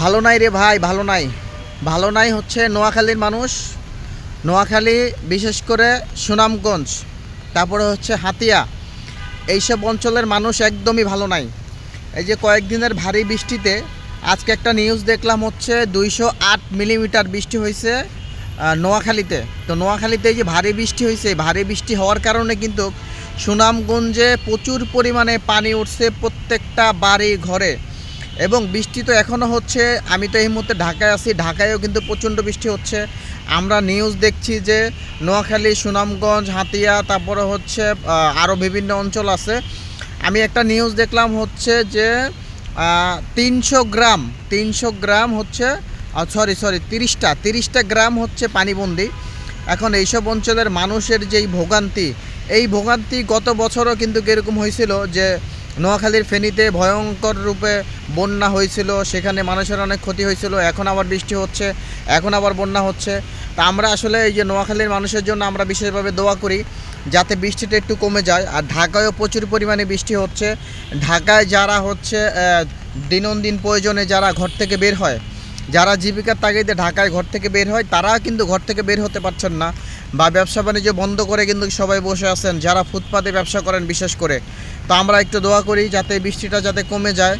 ভালো নাই রে ভাই, ভালো নাই। ভালো নাই হচ্ছে নোয়াখালীর মানুষ। নোয়াখালী, বিশেষ করে সুনামগঞ্জ, তারপরে হচ্ছে হাতিয়া। এইসব অঞ্চলের মানুষ একদমই ভালো নাই। এই যে কয়েকদিনের ভারী বৃষ্টিতে আজকে একটা নিউজ দেখলাম হচ্ছে দুইশো আট মিলিমিটার বৃষ্টি হয়েছে নোয়াখালীতে। তো নোয়াখালীতে এই যে ভারী বৃষ্টি হয়েছে ভারী বৃষ্টি হওয়ার কারণে কিন্তু সুনামগঞ্জে প্রচুর পরিমাণে পানি উঠছে প্রত্যেকটা বাড়ি ঘরে। এবং বৃষ্টি তো এখনও হচ্ছে, আমি তো এই মুহূর্তে ঢাকায় আছি, ঢাকায়ও কিন্তু প্রচণ্ড বৃষ্টি হচ্ছে। আমরা নিউজ দেখছি যে নোয়াখালী, সুনামগঞ্জ, হাতিয়া, তারপরে হচ্ছে আরও বিভিন্ন অঞ্চল আছে। আমি একটা নিউজ দেখলাম হচ্ছে যে তিনশো গ্রাম তিনশো গ্রাম হচ্ছে সরি সরি তিরিশটা তিরিশটা গ্রাম হচ্ছে পানিবন্দি। এখন এইসব অঞ্চলের মানুষের যেই ভোগান্তি, এই ভোগান্তি গত বছরও কিন্তু এরকম হয়েছিল যে নোয়াখালীর ফেনীতে ভয়ঙ্কর রূপে বন্যা হয়েছিল, সেখানে মানুষের অনেক ক্ষতি হয়েছিল, এখন আবার বৃষ্টি হচ্ছে, এখন আবার বন্যা হচ্ছে। তা আমরা আসলে এই যে নোয়াখালীর মানুষের জন্য আমরা বিশেষভাবে দোয়া করি, যাতে বৃষ্টিটা একটু কমে যায়। আর ঢাকায়ও প্রচুর পরিমাণে বৃষ্টি হচ্ছে। ঢাকায় যারা হচ্ছে দিনন্দিন প্রয়োজনে যারা ঘর থেকে বের হয়, যারা জীবিকার তাগিদে ঢাকায় ঘর থেকে বের হয় তারা কিন্তু ঘর থেকে বের হতে পারছেন না। বা ব্যবসা বাণিজ্য বন্ধ করে কিন্তু সবাই বসে আছেন, যারা ফুটপাতে ব্যবসা করেন বিশেষ করে। তো আমরা একটু দোয়া করি যাতে বৃষ্টিটা যাতে কমে যায়।